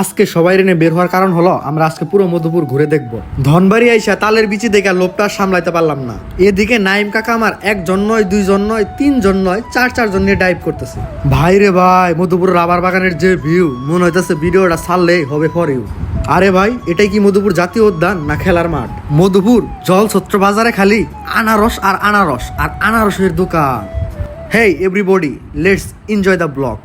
আজকে সবাই রেনে বের হওয়ার কারণ হলো, আমরা আজকে পুরো মধুপুর ঘুরে দেখব। ধনবাড়ি আইসা তালের বিচি দেখে লোভটা সামলাইতে পারলাম না। এদিকে নাইম কাকা আমার একজন নয়, দুইজন নয়, তিনজন নয়, চার চার চারজন নিয়ে ডাইভ করতেছে। ভাই রে ভাই মধুপুর রাবার বাগানের যে ভিউ মনে হইতেছে ভিডিওটা ছাড়লেই হবে ফরেও আরে ভাই, এটাই কি মধুপুর জাতীয় উদ্যান না খেলার মাঠ? মধুপুর জল ছত্র বাজারে খালি আনারস আর আনারস, আর আনারসের দোকান। Hey everybody let's enjoy the vlog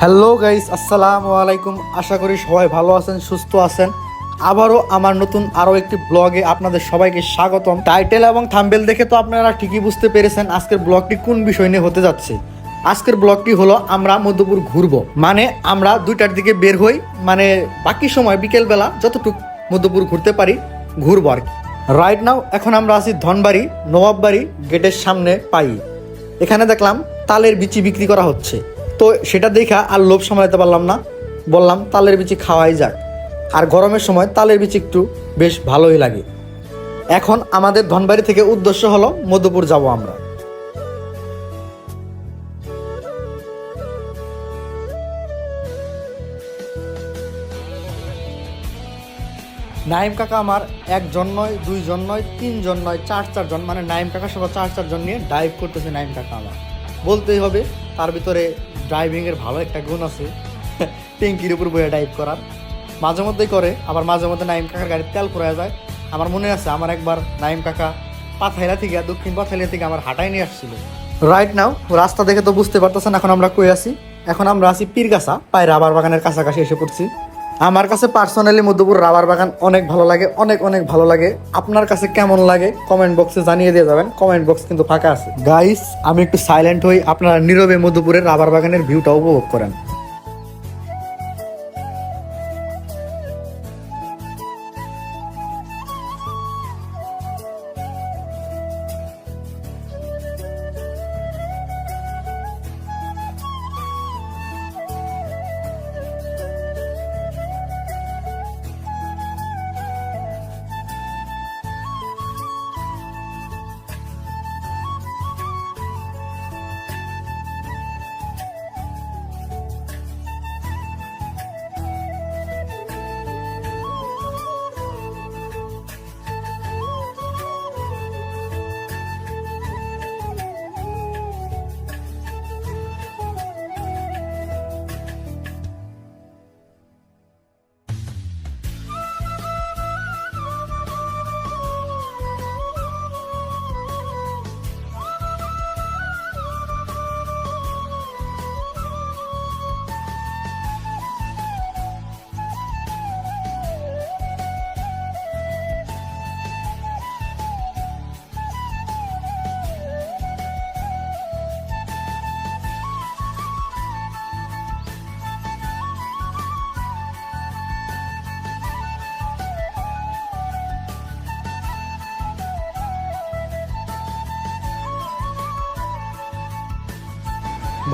hello guys আসসালামু আলাইকুম আশা করি সবাই ভালো আছেন, সুস্থ আছেন। আবারও আমার নতুন আরও একটি ব্লগে আপনাদের সবাইকে স্বাগতম। টাইটেল এবং থাম্বেল দেখে তো আপনারা ঠিকই বুঝতে পেরেছেন আজকের ব্লগটি কোন বিষয় নিয়ে হতে যাচ্ছে। আজকের ব্লগটি হলো, আমরা মধ্যপুর ঘুরবো। মানে আমরা দুইটার দিকে বের হই মানে বাকি সময়, বিকেলবেলা যতটুকু মধ্যপুর ঘুরতে পারি, ঘুরবো আর কি। রাইট নাও এখন আমরা আছি ধনবাড়ি, নবাববাড়ি গেটের সামনে পাই। এখানে দেখলাম তালের বিচি বিক্রি করা হচ্ছে। তো সেটা দেখা আর লোভ সামলাতে পারলাম না। বললাম, তালের বিচি খাওয়াই যাক। আর গরমের সময় তালের বিচি একটু বেশ ভালোই লাগে। এখন আমাদের ধনবাড়ি থেকে উদ্দেশ্য হলো, মধুপুর যাব আমরা। নাইম কাকা আমার একজন নয়, দুইজন নয়, তিনজন নয়, চার চারজন মানে নাইম কাকা সহ চার চারজন নিয়ে ডাইভ করতেছে নাইম কাকা আমার। বলতেই হবে, তার ভিতরে ড্রাইভিংয়ের ভালো একটা গুণ আছে। ট্যাঙ্কির উপর বয়ে ডাইভ করার। মাঝে মধ্যেই করে, আবার মাঝে মধ্যে নাইম কাকার গাড়ির তেল ফুরায় যায়। আমার মনে আছে, আমার একবার নাইম কাকা পাথাইলা থেকে, দক্ষিণ পাথাইলা থেকে আমার হাঁটাই নিয়ে আসছিল। রাইট নাও রাস্তা দেখে তো বুঝতে পারতেছেন, এখন আমরা কই আছি? এখন আমরা আছি পীরগাছা পায় রাবার বাগানের কাছাকাছি এসে পড়ছি। আমার কাছে পার্সোনালি মধ্যপুর রাবার বাগান অনেক ভালো লাগে, অনেক অনেক ভালো লাগে। আপনার কাছে কেমন লাগে? কমেন্ট বক্সে জানিয়ে দিয়ে যাবেন। কমেন্ট বক্স কিন্তু ফাঁকা আছে। গাইস আমি একটু সাইলেন্ট হই। আপনারা নীরবে মধ্যপুরের রাবার বাগানের ভিউটা উপভোগ করেন।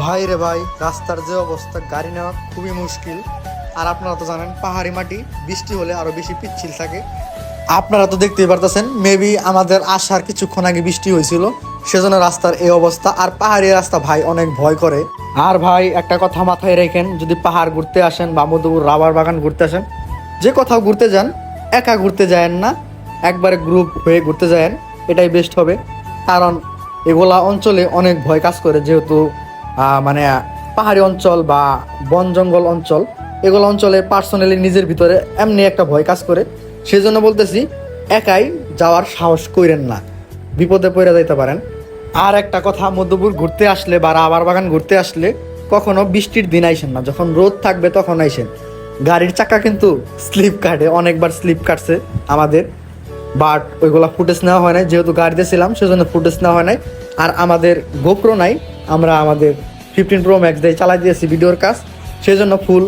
ভাই রে ভাই, রাস্তার যে অবস্থা, গাড়ি নেওয়া খুবই মুশকিল। আর আপনারা তো জানেন, পাহাড়ি মাটি, বৃষ্টি হলে আরও বেশি পিচ্ছিল থাকে। আপনারা তো দেখতেই পারতেছেন মেবি আমাদের আসার কিছুক্ষণ আগে বৃষ্টি হয়েছিল। সেজন্য রাস্তার এই অবস্থা, আর পাহাড়ি রাস্তা ভাই অনেক ভয় করে। আর ভাই, একটা কথা মাথায় রেখেন, যদি পাহাড় ঘুরতে আসেন বা মধুপুর রাবার বাগান ঘুরতে আসেন, যে কোথাও ঘুরতে যান, একা ঘুরতে যায়েন না। একবারে গ্রুপ হয়ে ঘুরতে যায়েন, এটাই বেস্ট হবে। কারণ এগুলা অঞ্চলে অনেক ভয় কাজ করে, যেহেতু মানে পাহাড়ি অঞ্চল বা বন জঙ্গল অঞ্চল, এগুলো অঞ্চলে পার্সোনালি নিজের ভিতরে এমনি একটা ভয় কাজ করে। সেই জন্য বলতেছি, একাই যাওয়ার সাহস কইরেন না। বিপদে পড়ে যাইতে পারেন। আর একটা কথা, মধ্যপুর ঘুরতে আসলে বা রাবার বাগান ঘুরতে আসলে কখনো বৃষ্টির দিন আইসেন না। যখন রোদ থাকবে তখন আইসেন। গাড়ির চাকা কিন্তু স্লিপ কাটে, অনেকবার স্লিপ কাটছে আমাদের। বাট ওইগুলা ফুটেজ নেওয়া হয় নাই। যেহেতু গাড়িতে ছিলাম, সেজন্য ফুটেজ নেওয়া হয় নাই। আর আমাদের গোপ্রো নাই। আমরা আমাদের ফিফটিন প্রো ম্যাক্স দিয়ে চালাই দিয়েছি ভিডিওর কাজ। সেই জন্য ফুল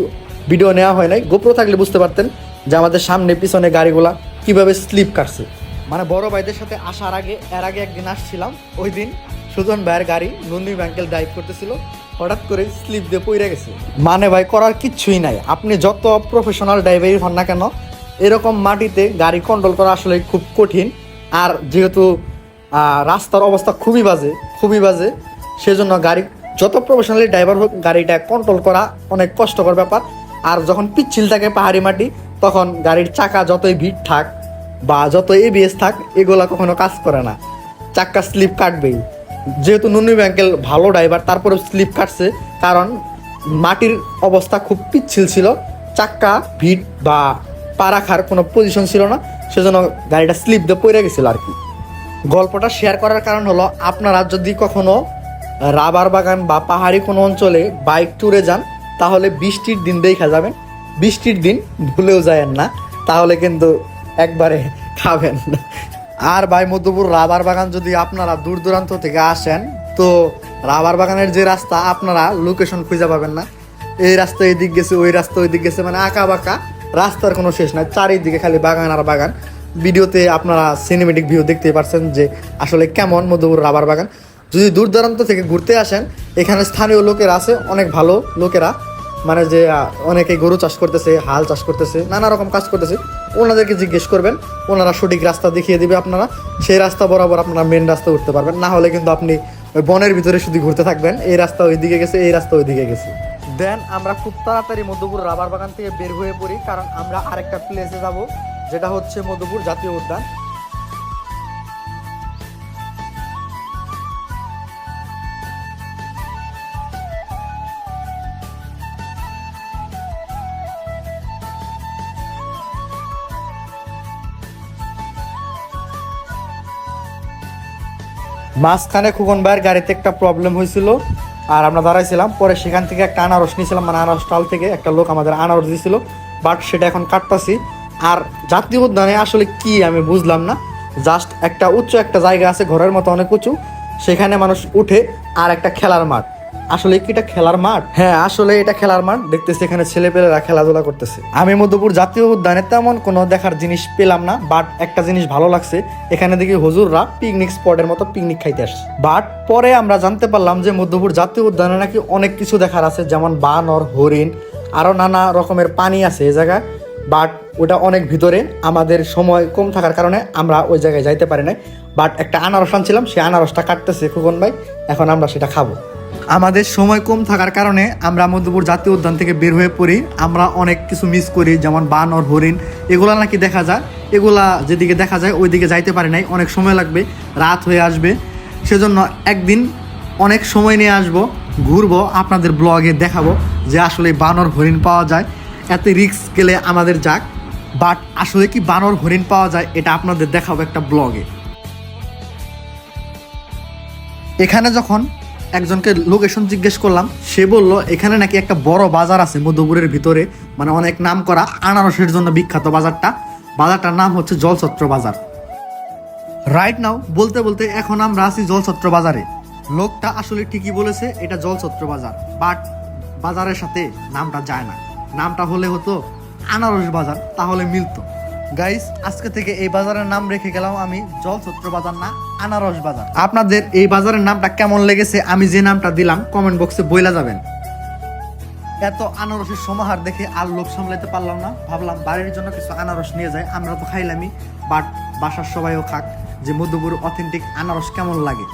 ভিডিও নেওয়া হয় নাই। গোপ্রো থাকলে বুঝতে পারতেন যে আমাদের সামনে পিছনে গাড়িগুলা কীভাবে স্লিপ কাটছে। মানে বড় ভাইদের সাথে আসার আগে, এর আগে একদিন আসছিলাম, ওই দিন সুজন ভাইয়ের গাড়ি নন্দী ব্যাংকেল ড্রাইভ করতেছিল, হঠাৎ করে স্লিপ দিয়ে পড়ে গেছে। মানে ভাই, করার কিচ্ছুই নাই। আপনি যত প্রফেশনাল ড্রাইভারই হন না কেন, এরকম মাটিতে গাড়ি কন্ট্রোল করা আসলে খুব কঠিন। আর যেহেতু রাস্তার অবস্থা খুবই বাজে খুবই বাজে সেজন্য গাড়ি যত প্রফেশনালি ড্রাইভার হোক, গাড়িটা কন্ট্রোল করা অনেক কষ্টকর ব্যাপার। আর যখন পিচ্ছিল থাকে পাহাড়ি মাটি, তখন গাড়ির চাকা যতই ভিড় থাক বা যত এবিএস থাক, এগুলা কখনো কাজ করে না। চাক্কা স্লিপ কাটবেই। যেহেতু নুনি ব্যাঙ্কেল ভালো ড্রাইভার তারপরে স্লিপ কাটছে, কারণ মাটির অবস্থা খুব পিচ্ছিল ছিল। চাক্কা, ভিড় বা পা রাখার কোনো পজিশন ছিল না, সেজন্য গাড়িটা স্লিপ দিয়ে পড়ে গেছিল আর কি। গল্পটা শেয়ার করার কারণ হলো, আপনারা যদি কখনো রাবার বাগান বা পাহাড়ি কোনো অঞ্চলে বাইক ট্যুরে যান, তাহলে বৃষ্টির দিন দেখা যাবেন বৃষ্টির দিন ভুলেও যায়েন না, তাহলে কিন্তু একবারে খাবেন। আর ভাই মধ্যপুর রাবার বাগান যদি আপনারা দূর দূরান্ত থেকে আসেন, তো রাবার বাগানের যে রাস্তা, আপনারা লোকেশন খুঁজে পাবেন না। এই রাস্তা এদিক গেছে, ওই রাস্তা ওই দিক গেছে মানে আঁকা বাঁকা রাস্তার কোনো শেষ নাই, চারিদিকে খালি বাগান আর বাগান। ভিডিওতে আপনারা সিনেমেটিক ভিউ দেখতে পারছেন যে আসলে কেমন মধুপুর রাবার বাগান। যদি দূর দূরান্ত থেকে ঘুরতে আসেন, এখানে স্থানীয় লোকেরা আছে, অনেক ভালো লোকেরা। মানে যে অনেকে গরু চাষ করতেছে, হাল চাষ করতেছে, নানা রকম কাজ করতেছে। ওনাদেরকে জিজ্ঞেস করবেন, ওনারা সঠিক রাস্তা দেখিয়ে দিবে আপনারা। সেই রাস্তা বরাবর আপনারা মেন রাস্তা উঠতে পারবেন। না হলে কিন্তু আপনি ওই বনের ভিতরে শুধু ঘুরতে থাকবেন। এই রাস্তা ওই দিকে গেছে, এই রাস্তা ওই দিকে গেছে। দেন আমরা খুব তাড়াতাড়ি মধ্যপুর রাবার বাগান থেকে বের হয়ে পড়ি, কারণ আমরা আরেকটা প্লেসে যাব, যেটা হচ্ছে মধুপুর জাতীয় উদ্যান। মাঝখানে খুকন ভাইয়ের গাড়িতে একটা প্রবলেম হয়েছিল, আর আমরা দাঁড়াইছিলাম, পরে সেখান থেকে একটা আনারস নিয়েছিলাম মানে আনারস টাল থেকে একটা লোক আমাদের আনারস দিয়েছিল বাট সেটা এখন কাটতাছি। আর জাতীয় উদ্যানে আসলে কি আমি বুঝলাম না জাস্ট একটা উচ্চ একটা জায়গা আছে, ঘরের মতো অনেক উঁচু, সেখানে মানুষ উঠে আর একটা খেলার মাঠ। আসলে কি এটা খেলার মাঠ? হ্যাঁ আসলে এটা খেলার মাঠ। দেখতেছি এখানে ছেলেপেলেরা খেলাধুলা করতেছে। আমি মধ্যপুর জাতীয় উদ্যানে তেমন কোনো দেখার জিনিস পেলাম না বাট একটা জিনিস ভালো লাগছে। এখানে দেখি হুজুররা পিকনিক স্পটের মতো পিকনিক খাইতে আসছে। বাট পরে আমরা জানতে পারলাম যে মধ্যপুর জাতীয় উদ্যানে নাকি অনেক কিছু দেখার আছে, যেমন বানর হরিণ, আরও নানা রকমের পানি আছে এই জায়গায়। বাট ওটা অনেক ভিতরে, আমাদের সময় কম থাকার কারণে আমরা ওই জায়গায় যাইতে পারি নাই। বাট একটা আনারস আনছিলাম, সেই আনারসটা কাটতেছে খুকন ভাই, এখন আমরা সেটা খাব। আমাদের সময় কম থাকার কারণে আমরা মধ্যপুর জাতীয় উদ্যান থেকে বের হয়ে পড়ি। আমরা অনেক কিছু মিস করি, যেমন বানর হরিণ। এগুলা নাকি দেখা যায়। এগুলা যেদিকে দেখা যায় ওই দিকে যাইতে পারি নাই। অনেক সময় লাগবে, রাত হয়ে আসবে। সেজন্য একদিন অনেক সময় নিয়ে আসব, ঘুরবো, আপনাদের ব্লগে দেখাবো যে আসলে বানর হরিণ পাওয়া যায়। এত রিস্ক গেলে আমাদের যাক। বাট আসলে কি বানর হরিণ পাওয়া যায়, এটা আপনাদের দেখাবো একটা ব্লগে এখানে যখন একজনকে লোকেশন জিজ্ঞেস করলাম, সে বলল, এখানে নাকি একটা বড় বাজার আছে মধ্যপুরের ভিতরে মানে অনেক নাম করা আনারসের জন্য বিখ্যাত বাজারটা। বাজারটার নাম হচ্ছে জলছত্র বাজার। রাইট নাও বলতে বলতে এখন আমরা আছি জলছত্র বাজারে। লোকটা আসলে ঠিকই বলেছে, এটা জলছত্র বাজার। বাট বাজারের সাথে নামটা যায় না। নামটা হলে হতো আনারস বাজার, তাহলে মিলতো। গাইস আজকে থেকে এই বাজারের নাম রেখে গেলাম আমি জলছত্র বাজার না, আনারস বাজার। আপনাদের এই বাজারের নামটা কেমন লেগেছে আমি যে নামটা দিলাম কমেন্ট বক্সে বইলা যাবেন। এত আনারসের সমাহার দেখে আর লোক সামলাতে পারলাম না। ভাবলাম বাড়ির জন্য কিছু আনারস নিয়ে যাই, আমরা তো খাইলামই বাট বাসার সবাইও খাক, যে মধ্যপুর অথেন্টিক আনারস কেমন লাগে।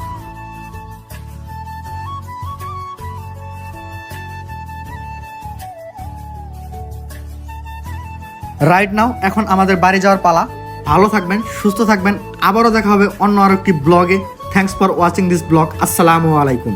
রাইট নাও এখন আমাদের বাড়ি যাওয়ার পালা। ভালো থাকবেন, সুস্থ থাকবেন। আবারও দেখা হবে অন্য আরেকটি ব্লগে thanks for watching this vlog আসসালামু আলাইকুম